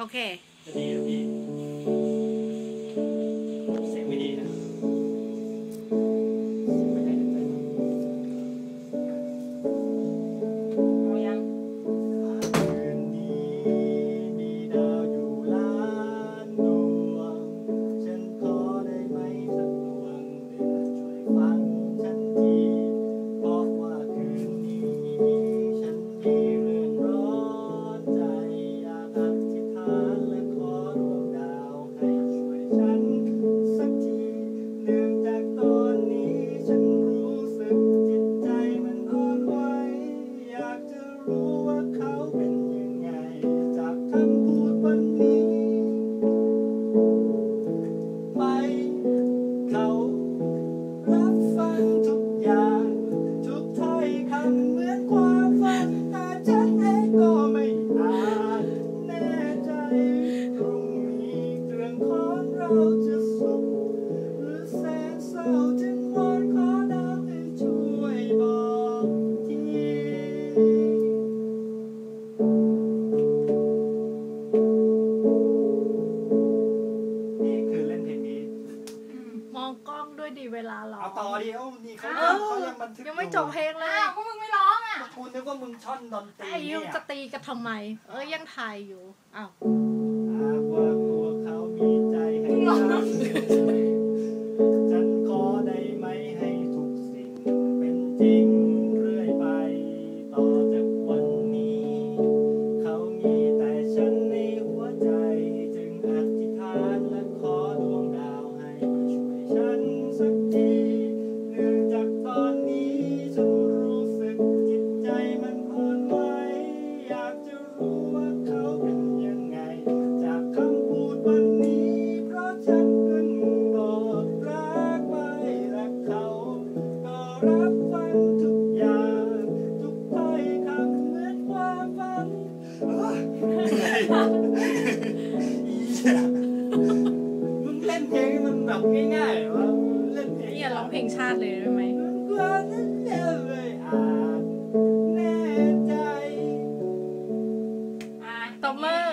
Okay. ีเวลาร้องต่อเดียวนี่เขายังบันทึกยังไม่จบเพลงเลยอ้าวกมึงไม่ร้องอะคุณนึกว่ามึงช่อนดนตรีนี่ยจะตีกันทำไม เอ้ยยังถ่ายอยู่อ้าว มึงเล่นเพลงมันแบบง่ายๆวะเล่นเพลงเนี่ยร้องเพลงชาติเลยได้ไหมกลัวนั่นเลยอะแน่ใจอะตบมือ